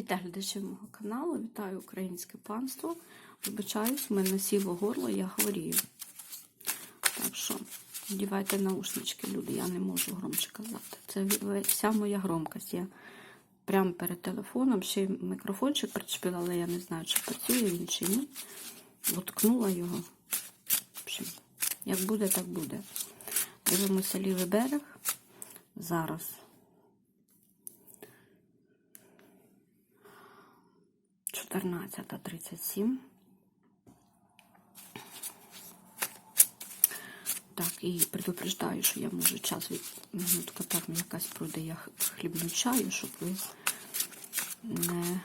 Вітаю глядачів мого каналу, вітаю українське панство. Вибачаюсь, в мене сіло горло, я хворію. Так що, вдівайте наушнички, люди, я не можу громче казати. Це вся моя громкость. Я прямо перед телефоном ще й мікрофончик причепила, але я не знаю, чи працює він чи ні. Воткнула його. Общем, як буде, так буде. Дивимося лівий берег. Зараз. Чотирнадцята тридцять сім. Так, і предупреждаю, що я можу час від минутка так мені якась пройде, я хлібну чаю, щоб ви не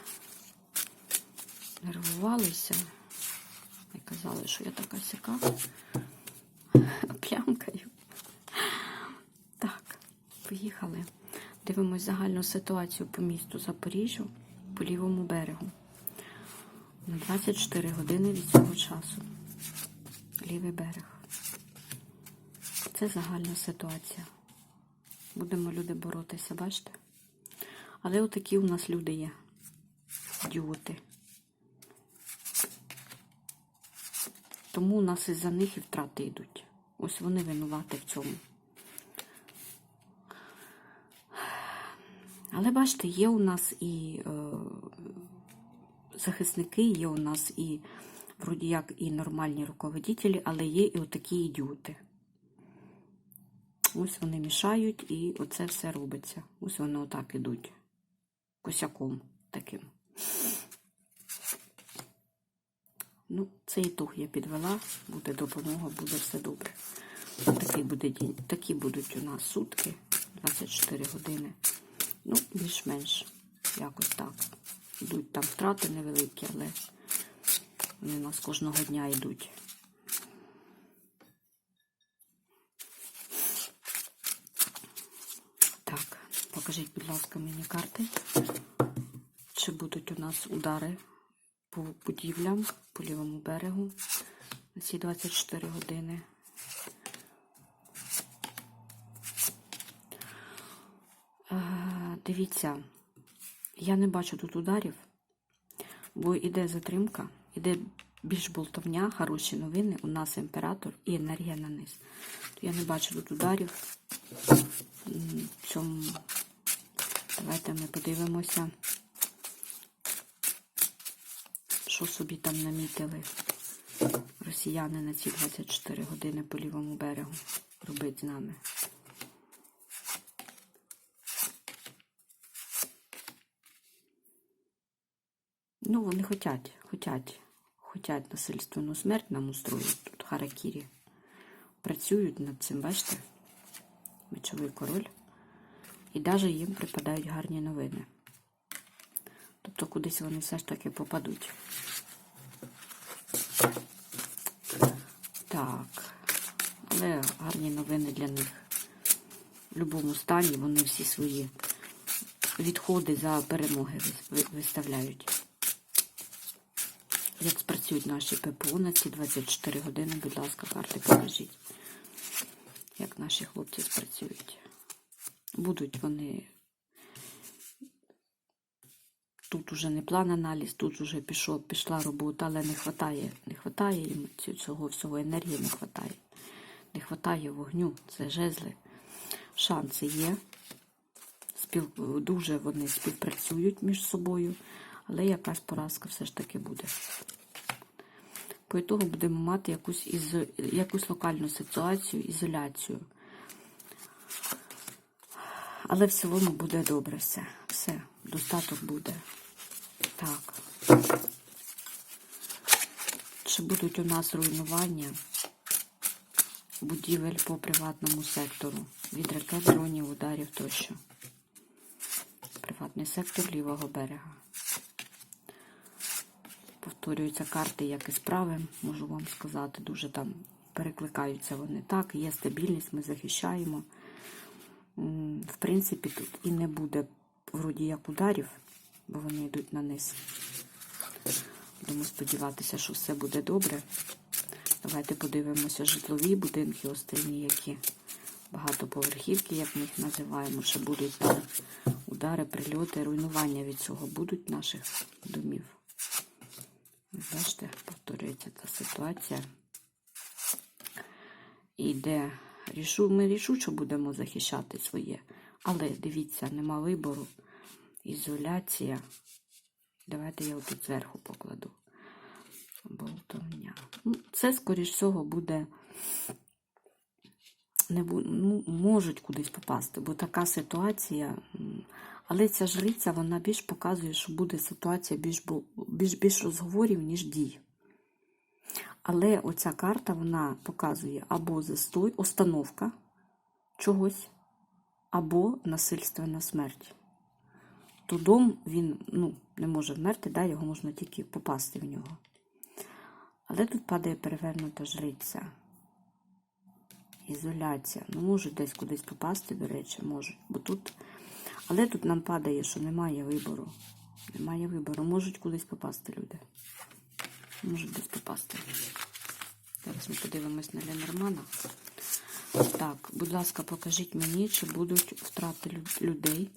нервувалися. І казали, що я така сяка. Плямкаю. Так, поїхали. Дивимось загальну ситуацію по місту Запоріжжю, по лівому берегу. На 24 години від цього часу. Лівий берег. Це загальна ситуація. Будемо люди боротися, бачите? Але отакі у нас люди є. Діоти. Тому у нас із-за них і втрати йдуть. Ось вони винувати в цьому. Але бачите, є у нас і е, захисники, є у нас і, вроді як, і нормальні руководителі, але є і отакі ідіоти. Ось вони мішають, і оце все робиться. Ось вони отак ідуть. Косяком таким. Ну, цей ітог я підвела, буде допомога, буде все добре. Такий буде день. Такі будуть у нас сутки, 24 години. Ну, більш-менш якось так. Йдуть там втрати невеликі, але вони у нас кожного дня йдуть. Так, покажіть, будь ласка, мені карти. Чи будуть у нас удари по будівлям, по лівому берегу на ці 24 години? Е, Дивіться, я не бачу тут ударів, бо йде затримка, іде більш болтовня, хороші новини. У нас імператор і енергія на низ. Я не бачу тут ударів. Цьому давайте ми подивимося, що собі там намітили росіяни на ці 24 години по лівому берегу робить з нами. Ну, вони хотять, хотять, хотять насильственну смерть нам устроїть тут Харакірі. Працюють над цим, бачите? Мечовий король. І навіть їм припадають гарні новини. Тобто кудись вони все ж таки попадуть. Так. Але гарні новини для них. В будь-якому стані вони всі свої відходи за перемоги виставляють. Як спрацюють наші ППО на ці 24 години, будь ласка, карти покажіть. Як наші хлопці спрацюють. Будуть вони. Тут уже не план аналіз, тут уже пішов, пішла робота, але не вистачає. Не вистачає їм цього всього енергії, не вистачає. Не вистачає вогню, це жезли. Шанси є. Спів... Дуже вони співпрацюють між собою, але якась поразка все ж таки буде. По ітогу будемо мати якусь, із... якусь локальну ситуацію, ізоляцію. Але в цілому буде добре все. Все, достаток буде. Так. Чи будуть у нас руйнування будівель по приватному сектору? Від ракет, дронів, ударів тощо. Приватний сектор лівого берега. Повторюються карти, як і справи, можу вам сказати. Дуже там перекликаються вони. Так, є стабільність, ми захищаємо. В принципі, тут і не буде вроді як ударів, бо вони йдуть на низ. Будемо сподіватися, що все буде добре. Давайте подивимося житлові будинки, остальні, які багатоповерхівки, як ми їх називаємо, що будуть там удари, прильоти, руйнування від цього будуть наших домів. Бачите, повторюється ця ситуація. І де рішу, ми рішучо будемо захищати своє. Але дивіться, нема вибору. Ізоляція. Давайте я отут зверху покладу. Болтовня. Ну, це, скоріш всього, буде. Не бу... ну, можуть кудись попасти, бо така ситуація. Але ця жриця, вона більш показує, що буде ситуація більш, більш, більш розговорів, ніж дій. Але оця карта вона показує або застой, остановка чогось, або насильственна смерть. То дом він ну, не може вмерти, да, його можна тільки попасти в нього. Але тут падає перевернута жриця. Ізоляція. Ну, можуть десь кудись попасти, до речі, можуть. Бо тут... Але тут нам падає, що немає вибору. Немає вибору. Можуть кудись попасти люди. Можуть десь попасти. Зараз ми подивимось на Ленормана. Так, будь ласка, покажіть мені, чи будуть втрати людей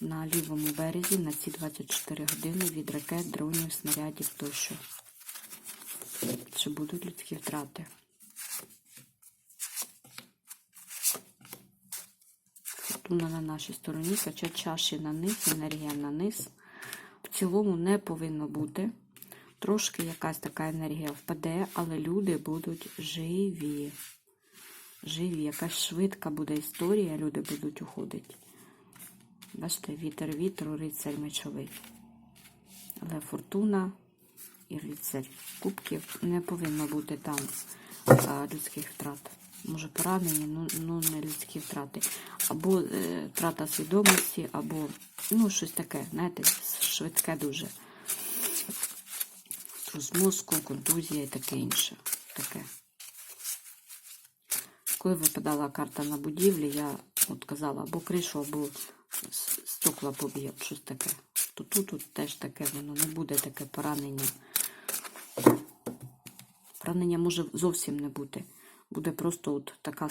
на лівому березі на ці 24 години від ракет, дронів, снарядів тощо. Чи будуть людські втрати? Фортуна на нашій стороні, хоча чаші на низ, енергія на низ. В цілому не повинно бути. Трошки якась така енергія впаде, але люди будуть живі. Живі, якась швидка буде історія, люди будуть уходити. Бачите, вітер вітру, рицарь мечовий. Але фортуна і рицарь кубків не повинно бути там людських втрат. Може поранені, ну, ну не людські втрати. Або е, втрата свідомості, або ну, щось таке, знаєте, швидке дуже. Струс мозку, контузія і таке інше. Таке. Коли випадала карта на будівлі, я от казала або кришу, або стекла поб'є, щось таке. То тут, тут теж таке, воно не буде таке поранення. Поранення може зовсім не бути. Буде просто от така,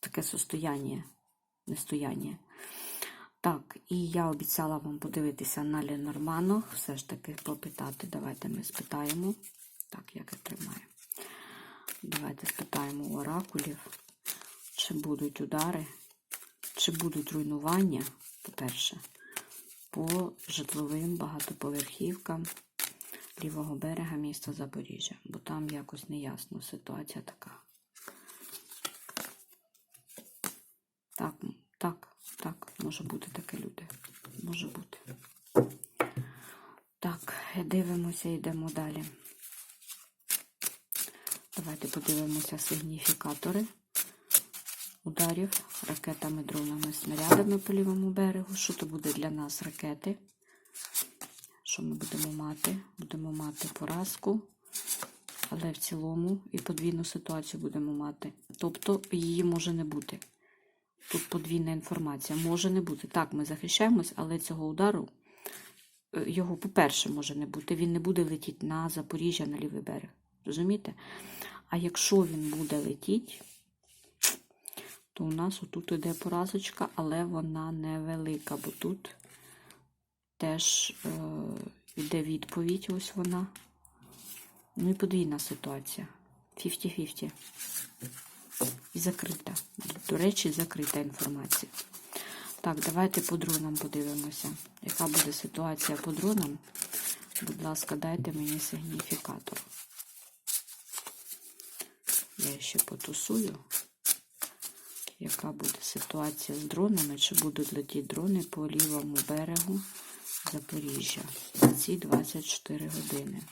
таке состояння, нестояння. Так, і я обіцяла вам подивитися на Ленормано, все ж таки попитати. Давайте ми спитаємо. Так, як я тримаю. Давайте спитаємо у оракулів, чи будуть удари, чи будуть руйнування, по-перше, по житловим багатоповерхівкам лівого берега міста Запоріжжя, бо там якось неясно ситуація така. Так, так, так, може бути таке люди. Може бути. Так, дивимося, йдемо далі. Давайте подивимося сигніфікатори ударів ракетами, дронами, снарядами по лівому берегу. Що то буде для нас ракети? Що ми будемо мати? Будемо мати поразку, але в цілому і подвійну ситуацію будемо мати. Тобто її може не бути. Тут подвійна інформація. Може не бути. Так, ми захищаємось, але цього удару е, його, по-перше, може не бути. Він не буде летіти на Запоріжжя, на лівий берег. Розумієте? А якщо він буде летіти, то у нас отут іде поразочка, але вона невелика, бо тут теж е, йде відповідь, ось вона. Ну і подвійна ситуація. 50-50. І закрита. До речі, закрита інформація. Так, давайте по дронам подивимося. Яка буде ситуація по дронам? Будь ласка, дайте мені сигніфікатор. Я ще потусую. Яка буде ситуація з дронами? Чи будуть летіти дрони по лівому берегу Запоріжжя за ці 24 години?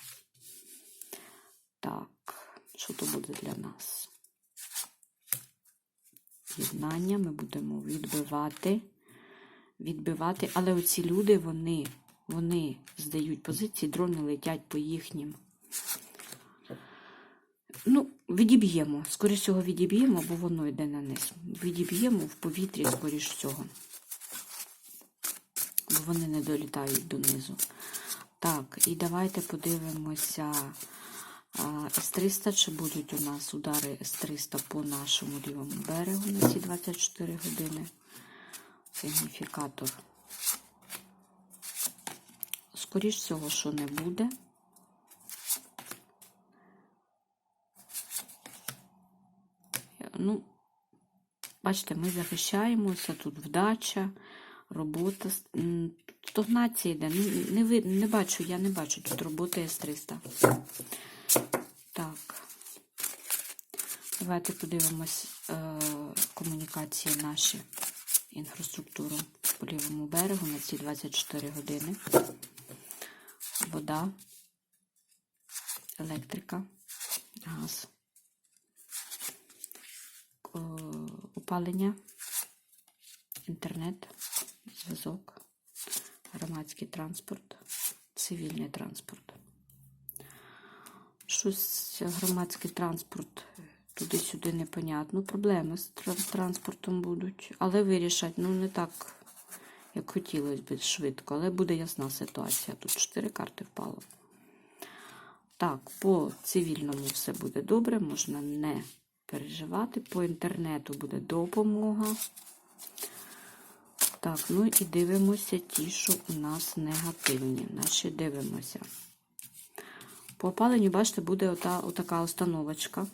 Так, що то буде для нас? Єднання ми будемо відбивати. Відбивати, але оці люди, вони, вони здають позиції, дрони летять по їхнім. Ну, відіб'ємо. Скоріше всього, відіб'ємо, бо воно йде на низ. Відіб'ємо в повітрі, скоріш всього. Бо вони не долітають донизу. Так, і давайте подивимося С-300, чи будуть у нас удари С-300 по нашому лівому берегу на ці 24 години. Сигніфікатор. Скоріш всього, що не буде. Ну, бачите, ми захищаємося, тут вдача, робота. Стогнація йде. Ну, не, не бачу, я не бачу тут роботи С-300. Так. Давайте подивимось е, комунікації наші, інфраструктуру по лівому берегу на ці 24 години. Вода, електрика, газ, е, опалення, інтернет, зв'язок, громадський транспорт, цивільний транспорт. Щось громадський транспорт туди-сюди непонятно. Проблеми з транспортом будуть, але вирішать, ну не так, як хотілося б швидко, але буде ясна ситуація. Тут чотири карти впало. Так, по цивільному все буде добре, можна не переживати. По інтернету буде допомога. Так, ну і дивимося ті, що у нас негативні. Значить, дивимося. По опаленню, бачите, буде ота, отака установочка.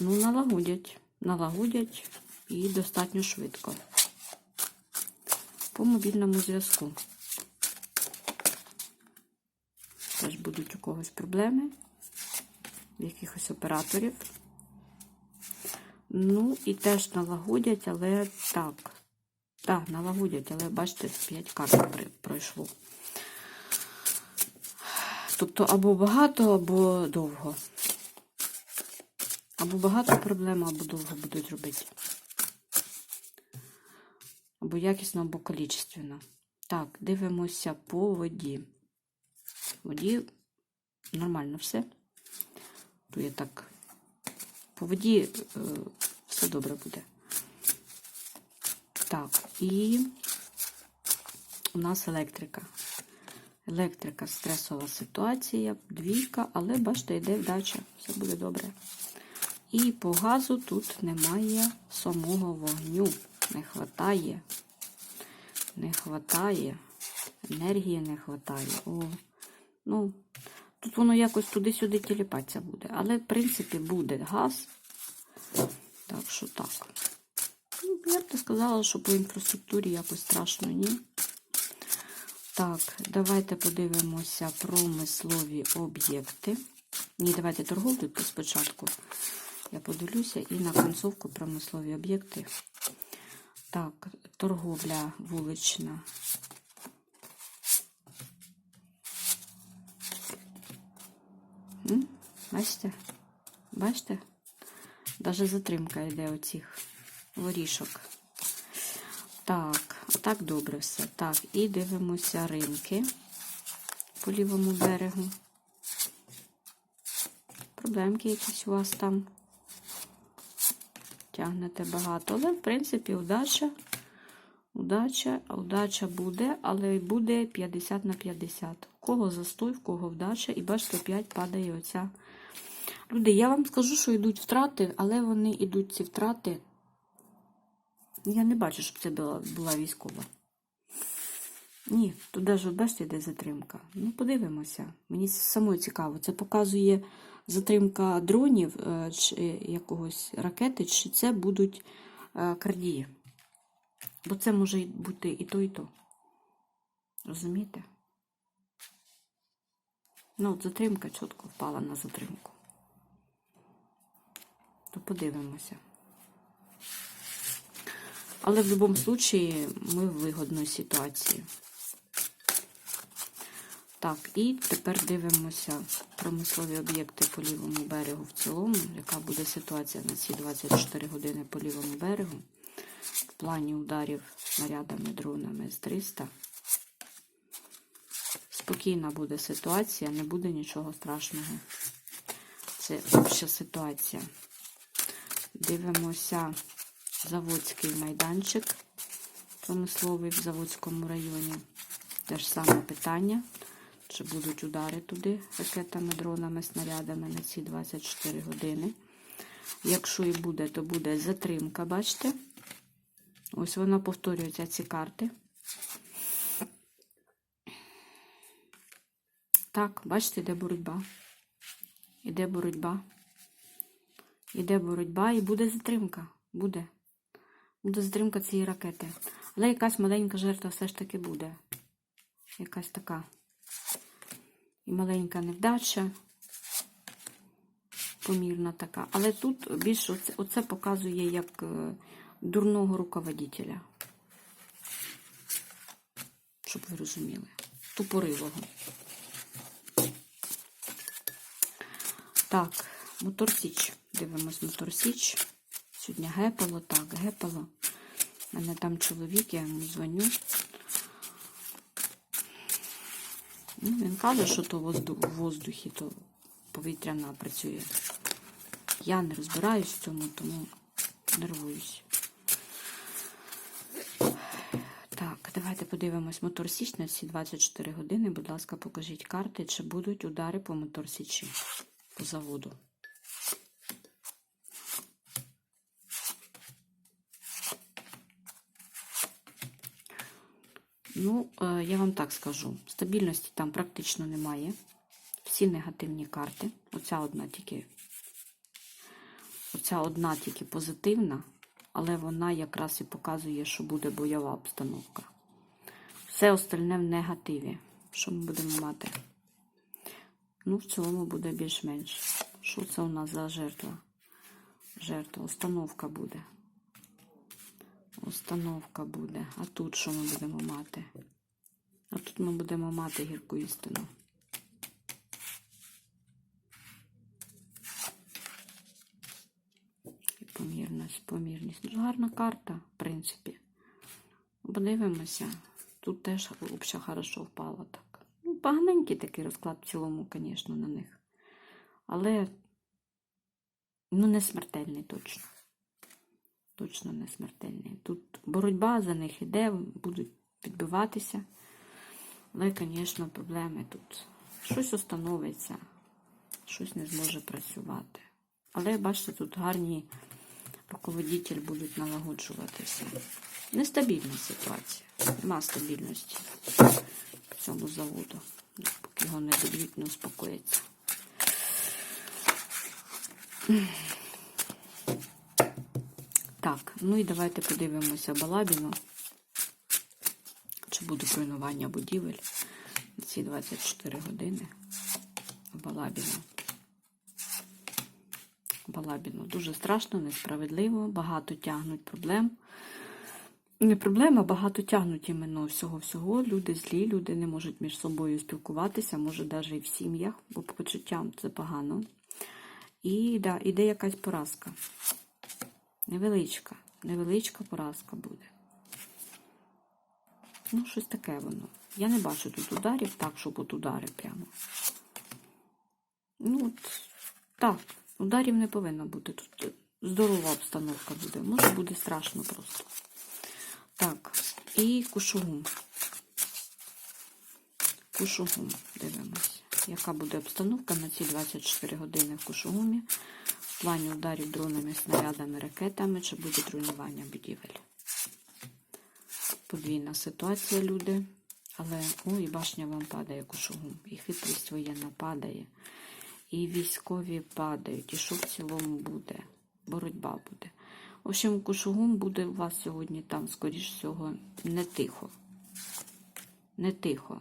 Ну, налагодять. Налагодять і достатньо швидко. По мобільному зв'язку. Теж будуть у когось проблеми, в якихось операторів. Ну, і теж налагодять, але так. Так, налагодять, але бачите, 5 карт пройшло. Тобто або багато, або довго. Або багато проблем, або довго будуть робити. Або якісно, або количественно. Так, дивимося по воді. Воді нормально все. Тут я так. По воді е, все добре буде. Так, і у нас електрика. Електрика, стресова ситуація, двійка, але бачите, йде вдача, все буде добре. І по газу тут немає самого вогню. Не хватає. Не хватає. Енергії не хватає. О, ну, тут воно якось туди-сюди тіліпатися буде. Але, в принципі, буде газ. Так що так. Я б не сказала, що по інфраструктурі якось страшно, ні. Так, давайте подивимося промислові об'єкти. Ні, давайте торговлю спочатку. Я подивлюся і на концовку промислові об'єкти. Так, торговля вулична. Бачите? Бачите? Даже затримка йде оцих ворішок. Так, так добре все. Так, і дивимося ринки по лівому берегу. Проблемки якісь у вас там. Тягнете багато. Але, в принципі, удача. Удача, удача буде, але буде 50 на 50. У кого застой, в кого вдача. І бачите, опять падає оця. Люди, я вам скажу, що йдуть втрати, але вони йдуть ці втрати. Я не бачу, щоб це була, була військова. Ні, тут навіть, бачите, йде затримка. Ну, подивимося. Мені самою цікаво. Це показує затримка дронів е, чи якогось ракети, чи це будуть е, кардії. Бо це може бути і то, і то. Розумієте? Ну, от затримка чітко впала на затримку. То подивимося. Але в будь-якому випадку ми в вигодній ситуації. Так, і тепер дивимося промислові об'єкти по лівому берегу в цілому, яка буде ситуація на ці 24 години по лівому берегу. В плані ударів снарядами, дронами з 300. Спокійна буде ситуація, не буде нічого страшного. Це обща ситуація. Дивимося заводський майданчик промисловий в Заводському районі. Те ж саме питання. Чи будуть удари туди ракетами, дронами, снарядами на ці 24 години? Якщо і буде, то буде затримка, бачите? Ось вона повторюється ці карти. Так, бачите, йде боротьба. Іде боротьба. Іде боротьба і буде затримка. Буде. Буде затримка цієї ракети. Але якась маленька жертва все ж таки буде. Якась така. І маленька невдача. Помірна така. Але тут більше оце, оце показує як е, дурного руководителя. Щоб ви розуміли. Тупорилого. Так, мотор Січ. Дивимось мотор Січ. Сьогодні гепало, так, гепало. У мене там чоловік, я йому дзвоню. Ну, він каже, що то в воздухі, то повітряна працює. Я не розбираюсь в цьому, тому нервуюсь. Так, давайте подивимось мотор Січ на ці 24 години. Будь ласка, покажіть карти, чи будуть удари по мотор Січі по заводу. Ну, е, я вам так скажу: стабільності там практично немає. Всі негативні карти. Оця одна тільки, оця одна тільки позитивна, але вона якраз і показує, що буде бойова обстановка. Все остальне в негативі. Що ми будемо мати? Ну, в цілому буде більш-менш. Що це у нас за жертва? Жертва, установка буде. Установка буде. А тут що ми будемо мати? А тут ми будемо мати гірку істину. І помірність, помірність. Ну, гарна карта, в принципі. Подивимося. Тут теж взагалі хорошо впало так. Ну, поганенький такий розклад в цілому, звісно, на них. Але ну, не смертельний точно. Точно не смертельний. Тут боротьба за них іде, будуть підбиватися. Але, звісно, проблеми тут. Щось установиться, щось не зможе працювати. Але, бачите, тут гарні руководителі будуть налагоджуватися. Нестабільна ситуація. Нема стабільності по цьому заводу. Поки його не доб'ють, не успокоїться. Так, ну і давайте подивимося Балабіну. Чи буде руйнування будівель ці 24 години. Балабіну. Балабіну. Дуже страшно, несправедливо, багато тягнуть проблем. Не проблема, багато тягнуть іменно всього-всього. Люди злі, люди не можуть між собою спілкуватися, може навіть і в сім'ях, бо по почуттям це погано. І да, іде якась поразка. Невеличка, невеличка поразка буде. Ну, щось таке воно. Я не бачу тут ударів, так, щоб от удари прямо. Ну, от, так, ударів не повинно бути. Тут здорова обстановка буде. Може буде страшно просто. Так, і кушугум. Кушугум, дивимось. Яка буде обстановка на ці 24 години в Кушугумі? Плані ударів дронами, снарядами, ракетами, чи буде руйнування будівель? Подвійна ситуація, люди. Але, о, і башня вам падає Кушугум. І хитрість воєнна падає. І військові падають. І що в цілому буде? Боротьба буде. В общем, Кушугум буде у вас сьогодні там, скоріш всього, не тихо. Не тихо.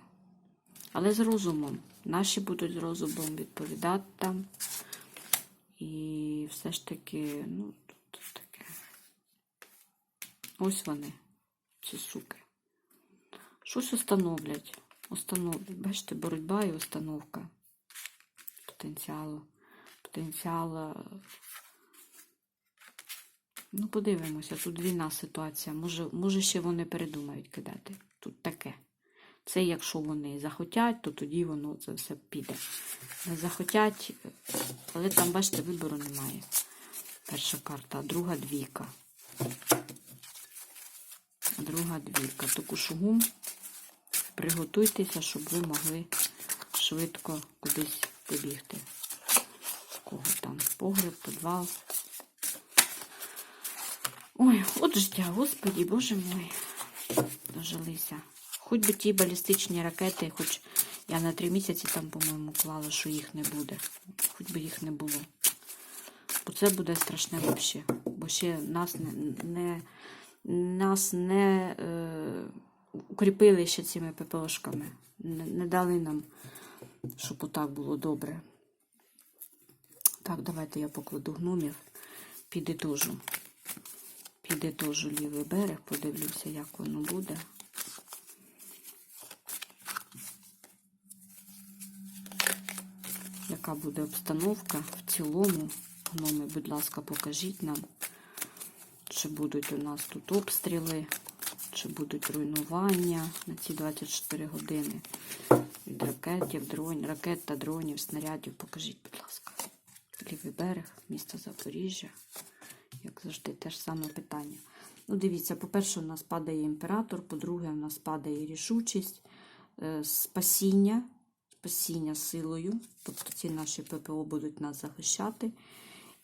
Але з розумом. Наші будуть з розумом відповідати там. І все ж таки, ну, тут таке. Ось вони, ці суки. Щось установлять. Установлять. Бачите, боротьба і установка потенціалу. Потенціалу. Ну, подивимося, тут війна ситуація. Може, може ще вони передумають кидати. Тут таке. Це якщо вони захотять, то тоді воно це все піде. Не захотять, але там, бачите, вибору немає. Перша карта, а друга двійка. Друга двійка. То кушугум, в приготуйтеся, щоб ви могли швидко кудись побігти. Кого там? Погреб, підвал. Ой, от життя, господі, боже мой, дожилися. Хоч би ті балістичні ракети, хоч я на три місяці там, по-моєму, клала, що їх не буде. Хоч би їх не було. Бо це буде страшне взагалі. Бо ще нас не, не, нас не е, укріпили ще цими ППОшками. Не, не дали нам, щоб отак було добре. Так, давайте я покладу гномів, підітожу. Підітожу лівий берег, подивлюся, як воно буде. Яка буде обстановка в цілому? Гноми, будь ласка, покажіть нам, чи будуть у нас тут обстріли, чи будуть руйнування на ці 24 години від ракетів, дронів, ракет та дронів, снарядів. Покажіть, будь ласка. Лівий берег, місто Запоріжжя. Як завжди, те ж саме питання. Ну, дивіться, по-перше, у нас падає імператор, по-друге, у нас падає рішучість, е, спасіння, спасіння силою. Тобто ці наші ППО будуть нас захищати.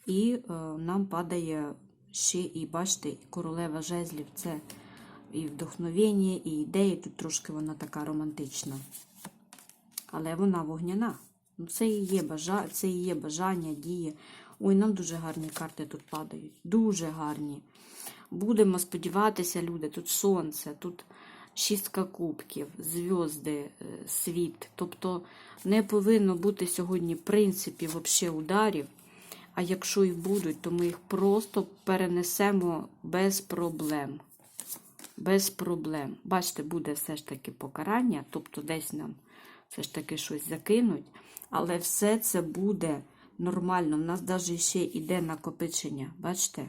І е, нам падає ще і, бачите, королева жезлів це і вдохновення, і ідеї. Тут трошки вона така романтична. Але вона вогняна. Ну, це і є бажа... це і є бажання, дії. Ой, нам дуже гарні карти тут падають. Дуже гарні. Будемо сподіватися, люди, тут сонце, тут шістка кубків, зв'язди, е, світ. Тобто не повинно бути сьогодні, в принципі, вообще ударів. А якщо і будуть, то ми їх просто перенесемо без проблем. Без проблем. Бачите, буде все ж таки покарання, тобто десь нам все ж таки щось закинуть. Але все це буде нормально. У нас навіть ще йде накопичення. Бачите,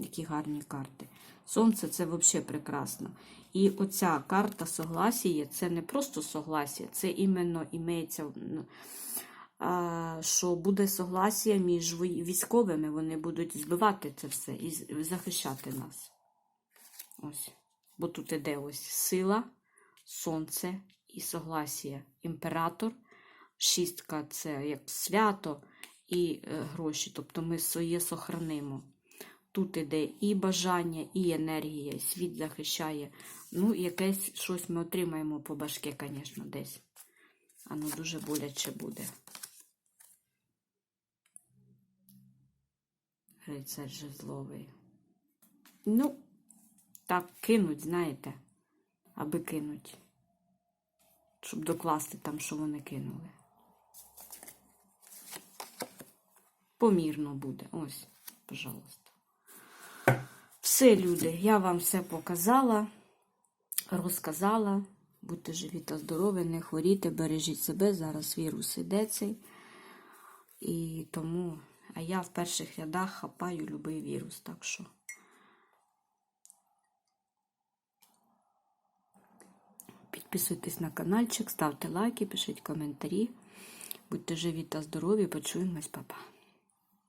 які гарні карти. Сонце це взагалі прекрасно. І оця карта согласія це не просто согласія, це іменно імеється, що буде согласія між військовими. Вони будуть збивати це все і захищати нас. Ось. Бо тут іде ось сила, сонце і согласія. Імператор, шістка це як свято і е, гроші. Тобто ми своє сохранимо. Тут іде і бажання, і енергія, світ захищає. Ну, якесь щось ми отримаємо по башки, звісно, десь. Воно дуже боляче буде. Рицар жезловий. Ну, так кинуть, знаєте, аби кинуть. Щоб докласти там, що вони кинули. Помірно буде. Ось, пожалуйста. Все, люди, я вам все показала, розказала. Будьте живі та здорові, не хворійте, бережіть себе. Зараз вірус іде цей. І тому, а я в перших рядах хапаю любий вірус. Так що. Підписуйтесь на каналчик, ставте лайки, пишіть коментарі. Будьте живі та здорові, почуємось, па-па.